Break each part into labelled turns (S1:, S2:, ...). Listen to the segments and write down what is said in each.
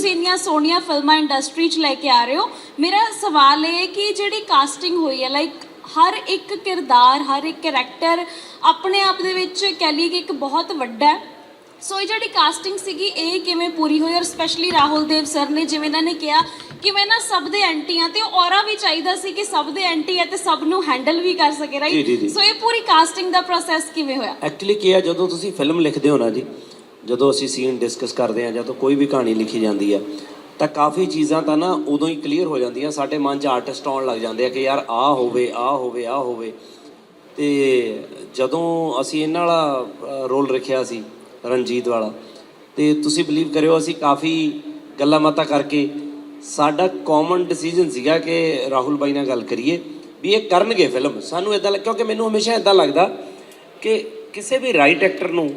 S1: ਤੁਸੀਂ ਇੰਨੀਆਂ ਸੋਹਣੀਆਂ ਫਿਲਮਾਂ ਇੰਡਸਟਰੀ 'ਚ ਲੈ ਕੇ ਆ ਰਹੇ ਹੋ ਮੇਰਾ ਸਵਾਲ ਇਹ ਹੈ ਕਿ ਜਿਹੜੀ ਕਾਸਟਿੰਗ ਹੋਈ ਹੈ ਲਾਈਕ ਹਰ ਇੱਕ ਕਿਰਦਾਰ ਹਰ ਇੱਕ ਕੈਰੈਕਟਰ ਆਪਣੇ ਆਪ ਦੇ ਵਿੱਚ ਕਹਿ ਲਈਏ ਕਿ ਇੱਕ ਬਹੁਤ ਵੱਡਾ ਹੈ। ਸੋ ਇਹ ਜਿਹੜੀ ਕਾਸਟਿੰਗ ਸੀਗੀ ਇਹ ਕਿਵੇਂ ਪੂਰੀ ਹੋਈ ਔਰ ਸਪੈਸ਼ਲੀ ਰਾਹੁਲ ਦੇਵ ਸਰ ਨੇ ਜਿਵੇਂ ਇਹਨਾਂ ਨੇ ਕਿਹਾ ਕਿ ਮੈਂ ਨਾ ਸਭ ਦੇ ਐਂਟੀ ਆ ਤੇ ਔਰਾ ਵੀ ਚਾਹੀਦਾ ਸੀ ਕਿ ਸਭ ਦੇ ਐਂਟੀ ਹੈ ਤੇ ਸਭ ਨੂੰ ਹੈਂਡਲ ਵੀ ਕਰ ਸਕੇ
S2: ਜੀ, ਜੀ, ਜੀ।
S1: ਰਾਈਟ ਸੋ ਇਹ ਪੂਰੀ ਕਾਸਟਿੰਗ ਦਾ ਪ੍ਰੋਸੈਸ ਕਿਵੇਂ ਹੋਇਆ?
S2: ਐਕਚੁਅਲੀ ਕੀ ਹੈ ਜਦੋਂ ਤੁਸੀਂ ਫਿਲਮ ਲਿਖਦੇ ਹੋ ਨਾ ਜੀ ਜਦੋਂ ਅਸੀਂ ਸੀਨ ਡਿਸਕਸ ਕਰਦੇ ਹਾਂ ਤਾਂ ਕੋਈ ਵੀ ਕਹਾਣੀ ਲਿਖੀ ਜਾਂਦੀ ਆ, ਤਾਂ ਕਾਫੀ ਚੀਜ਼ਾਂ ਤਾਂ ਨਾ ਉਦੋਂ ਹੀ ਕਲੀਅਰ ਹੋ ਜਾਂਦੀਆਂ, ਸਾਡੇ ਮਨ 'ਚ ਆਰਟਿਸਟ ਆਉਣ ਲੱਗ ਜਾਂਦੇ ਆ ਕਿ ਯਾਰ ਆਹ ਹੋਵੇ ਆਹ ਹੋਵੇ ਆਹ ਹੋਵੇ। ਤੇ ਜਦੋਂ ਅਸੀਂ ਇਹਨਾਂ ਵਾਲਾ ਰੋਲ ਰੱਖਿਆ ਸੀ, ਰਣਜੀਤ ਵਾਲਾ, ਤੇ ਤੁਸੀਂ ਬਲੀਵ ਕਰਿਓ ਅਸੀਂ ਕਾਫੀ ਗੱਲਾਂ ਬਾਤਾਂ ਕਰਕੇ ਸਾਡਾ ਕਾਮਨ ਡਿਸੀਜਨ ਸੀਗਾ ਕਿ ਰਾਹੁਲ ਬਾਈ ਨਾਲ ਗੱਲ ਕਰੀਏ ਵੀ ਇਹ ਕਰਨਗੇ ਫਿਲਮ ਸਾਨੂੰ ਇਦਾਂ ਕਿਉਂਕਿ ਮੈਨੂੰ ਹਮੇਸ਼ਾ ਇਦਾਂ ਲੱਗਦਾ ਕਿ ਕਿਸੇ ਵੀ ਰਾਈਟ ਐਕਟਰ ਨੂੰ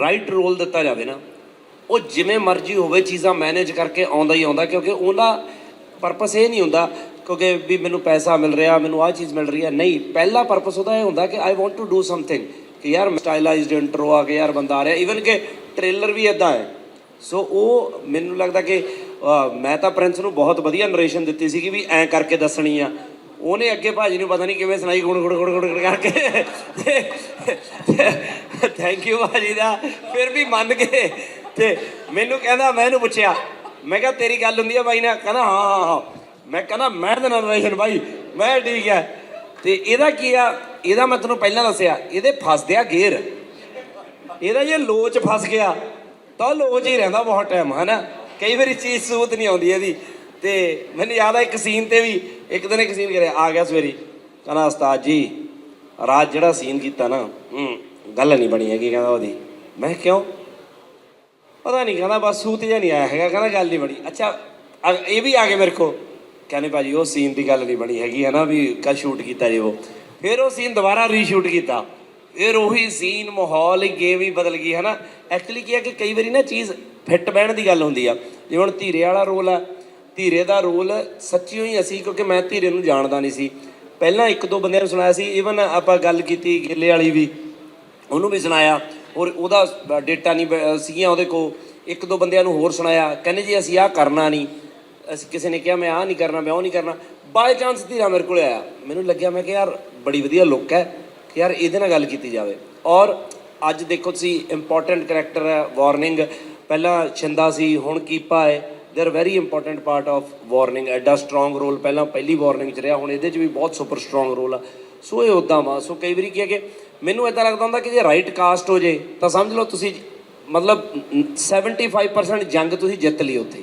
S2: ਰਾਈਟ ਰੋਲ ਦਿੱਤਾ ਜਾਵੇ ਨਾ, ਉਹ ਜਿਵੇਂ ਮਰਜ਼ੀ ਹੋਵੇ, ਚੀਜ਼ਾਂ ਮੈਨੇਜ ਕਰਕੇ ਆਉਂਦਾ ਹੀ ਆਉਂਦਾ, ਕਿਉਂਕਿ ਉਹਦਾ ਪਰਪਸ ਇਹ ਨਹੀਂ ਹੁੰਦਾ, ਕਿਉਂਕਿ ਵੀ ਮੈਨੂੰ ਪੈਸਾ ਮਿਲ ਰਿਹਾ, ਮੈਨੂੰ ਆਹ ਚੀਜ਼ ਮਿਲ ਰਹੀ ਹੈ। ਨਹੀਂ, ਪਹਿਲਾ ਪਰਪਸ ਉਹਦਾ ਇਹ ਹੁੰਦਾ ਕਿ I want to do something ਕਿ ਯਾਰ ਸਟਾਈਲਾਈਜ਼ਡ ਇੰਟਰੋ ਆ ਕੇ ਯਾਰ ਬੰਦਾ ਆ ਰਿਹਾ ਇਵਨ ਕਿ ਟ੍ਰੇਲਰ ਵੀ ਇਦਾਂ ਹੈ। ਸੋ ਉਹ ਮੈਨੂੰ ਲੱਗਦਾ ਕਿ ਮੈਂ ਤਾਂ ਪ੍ਰਿੰਸ ਨੂੰ ਬਹੁਤ ਵਧੀਆ ਨਰੇਸ਼ਨ ਦਿੱਤੀ ਸੀ ਕਿ ਵੀ ਐਂ ਕਰਕੇ ਦੱਸਣੀ ਆ। ਉਹਨੇ ਅੱਗੇ ਭਾਜੀ ਨੂੰ ਪਤਾ ਨਹੀਂ ਕਿਵੇਂ ਸੁਣਾਈ ਗੁਣ ਗੁਣ ਗੁਣ ਗੁਣ ਗੁੜ ਕਰਕੇ। ਥੈਂਕ ਯੂ ਭਾਜੀ ਦਾ। ਫਿਰ ਵੀ ਮੰਨ ਗਏ। ਤੇ ਮੈਨੂੰ ਕਹਿੰਦਾ, ਮੈਂ ਇਹਨੂੰ ਪੁੱਛਿਆ, ਮੈਂ ਕਿਹਾ, ਤੇਰੀ ਗੱਲ ਹੁੰਦੀ ਆ ਬਾਈ ਨਾਲ? ਕਹਿੰਦਾ, ਹਾਂ ਹਾਂ ਹਾਂ। ਮੈਂ ਕਹਿੰਦਾ, ਮੈਂ ਤਾਂ ਨਰੇਸ਼ਨ ਬਾਈ, ਮੈਂ ਠੀਕ ਹੈ ਤੇ ਇਹਦਾ ਕੀ ਆ? ਇਹਦਾ ਮੈਂ ਤੈਨੂੰ ਪਹਿਲਾਂ ਦੱਸਿਆ, ਇਹਦੇ ਫਸਦਿਆ ਗੇਰ ਇਹਦਾ ਜੇ ਲੋਚ ਫਸ ਗਿਆ, ਤਾਂ ਉਹ ਲੋਚ ਹੀ ਰਹਿੰਦਾ ਬਹੁਤ ਟਾਈਮ ਹਨਾ? ਕਈ ਵਾਰੀ ਚੀਜ਼ ਸੂਤ ਨਹੀਂ ਆਉਂਦੀ ਇਹਦੀ। ਤੇ ਮੈਨੂੰ ਯਾਦ ਆ ਇੱਕ ਸੀਨ ਤੇ ਵੀ ਇੱਕ ਦਿਨ ਇੱਕ ਸੀਨ ਕਰਿਆ, ਆ ਗਿਆ ਸਵੇਰੀ। ਕਹਿੰਦਾ, ਉਸਤਾਦ ਜੀ, ਰਾਤ ਜਿਹੜਾ ਸੀਨ ਕੀਤਾ ਨਾ, ਹੂੰ, ਗੱਲ ਨਹੀਂ ਬਣੀ ਹੈਗੀ, ਕਹਿੰਦਾ ਉਹਦੀ। ਮੈਂ ਕਿਉਂ? ਪਤਾ ਨਹੀਂ, ਕਹਿੰਦਾ, ਬਸ ਸੂਤ ਜਿਹਾ ਨਹੀਂ ਆਇਆ ਹੈਗਾ, ਕਹਿੰਦਾ, ਗੱਲ ਨਹੀਂ ਬਣੀ। ਅੱਛਾ, ਅ- ਇਹ ਵੀ ਆ ਗਏ ਮੇਰੇ ਕੋ ਕਹਿੰਦੇ, ਭਾਜੀ, ਉਹ ਸੀਨ ਦੀ ਗੱਲ ਨਹੀਂ ਬਣੀ ਹੈਗੀ ਹੈ ਨਾ ਵੀ ਕੱਲ ਸ਼ੂਟ ਕੀਤਾ ਜੇ ਉਹ। ਫਿਰ ਉਹ ਸੀਨ ਦੁਬਾਰਾ ਰੀਸ਼ੂਟ ਕੀਤਾ। ਫਿਰ ਉਹੀ ਸੀਨ ਮਾਹੌਲ ਹੀ ਗੇਮ ਹੀ ਬਦਲ ਗਈ ਹੈ ਨਾ ਐਕਚੁਅਲੀ ਕੀ ਹੈ ਕਿ ਕਈ ਵਾਰੀ ਨਾ ਚੀਜ਼ ਫਿੱਟ ਬਹਿਣ ਦੀ ਗੱਲ ਹੁੰਦੀ ਆ। ਜੇ ਹੁਣ ਧੀਰੇ ਵਾਲਾ ਰੋਲ ਆ ਧੀਰੇ ਦਾ ਰੋਲ ਸੱਚੀ ਹੋਈ ਅਸੀਂ, ਕਿਉਂਕਿ ਮੈਂ ਧੀਰੇ ਨੂੰ ਜਾਣਦਾ ਨਹੀਂ ਸੀ। ਪਹਿਲਾਂ ਇੱਕ ਦੋ ਬੰਦਿਆਂ ਨੂੰ ਸੁਣਾਇਆ ਸੀ ਈਵਨ ਆਪਾਂ ਗੱਲ ਕੀਤੀ ਗਿੱਲੇ ਵਾਲੀ ਵੀ, ਉਹਨੂੰ ਵੀ ਸੁਣਾਇਆ। ਔਰ ਉਹਦਾ ਡੇਟਾ ਨਹੀਂ ਬ- ਸੀਗੀਆਂ ਉਹਦੇ ਕੋ ਇੱਕ ਦੋ ਬੰਦਿਆਂ ਨੂੰ ਹੋਰ ਸੁਣਾਇਆ, ਕਹਿੰਦੇ ਜੀ ਅਸੀਂ ਆਹ ਕਰਨਾ ਨਹੀਂ। ਅਸੀਂ ਕਿਸੇ ਨੇ ਕਿਹਾ, ਮੈਂ ਆਹ ਨਹੀਂ ਕਰਨਾ, ਮੈਂ ਉਹ ਨਹੀਂ ਕਰਨਾ। ਬਾਈ ਚਾਂਸ ਧੀਰਾ ਮੇਰੇ ਕੋਲ ਆਇਆ। ਮੈਨੂੰ ਲੱਗਿਆ, ਮੈਂ ਕਿ ਯਾਰ, ਬੜੀ ਵਧੀਆ ਲੁੱਕ ਹੈ। ਕਿ ਯਾਰ, ਇਹਦੇ ਨਾਲ ਗੱਲ ਕੀਤੀ ਜਾਵੇ। ਔਰ ਅੱਜ ਦੇਖੋ ਤੁਸੀਂ ਇੰਪੋਰਟੈਂਟ ਕੈਰੈਕਟਰ ਹੈ ਵਾਰਨਿੰਗ ਪਹਿਲਾਂ ਛਿੰਦਾ ਸੀ, ਹੁਣ ਕੀਪਾ ਹੈ। They are very important part of warning ਐਡਾ ਸਟਰੋਂਗ ਰੋਲ ਪਹਿਲਾਂ ਪਹਿਲੀ ਵਾਰਨਿੰਗ ਚ ਰਿਹਾ। ਹੁਣ ਇਹਦੇ ਚ ਵੀ ਬਹੁਤ ਸੁਪਰ ਸਟਰੋਂਗ ਰੋਲ ਆ। ਸੋ ਇਹ ਉਦਾਂ ਵਾ। ਸੋ ਕਈ ਵਾਰੀ ਕੀ ਹੈ ਕਿ ਮੈਨੂੰ ਇਦਾਂ ਲੱਗਦਾ ਹੁੰਦਾ ਕਿ ਜੇ ਰਾਈਟ ਕਾਸਟ ਹੋ ਜੇ, ਤਾਂ ਸਮਝ ਲਓ ਤੁਸੀਂ ਮਤਲਬ 75% ਜੰਗ ਤੁਸੀਂ ਜਿੱਤ ਲਈ ਉੱਥੇ।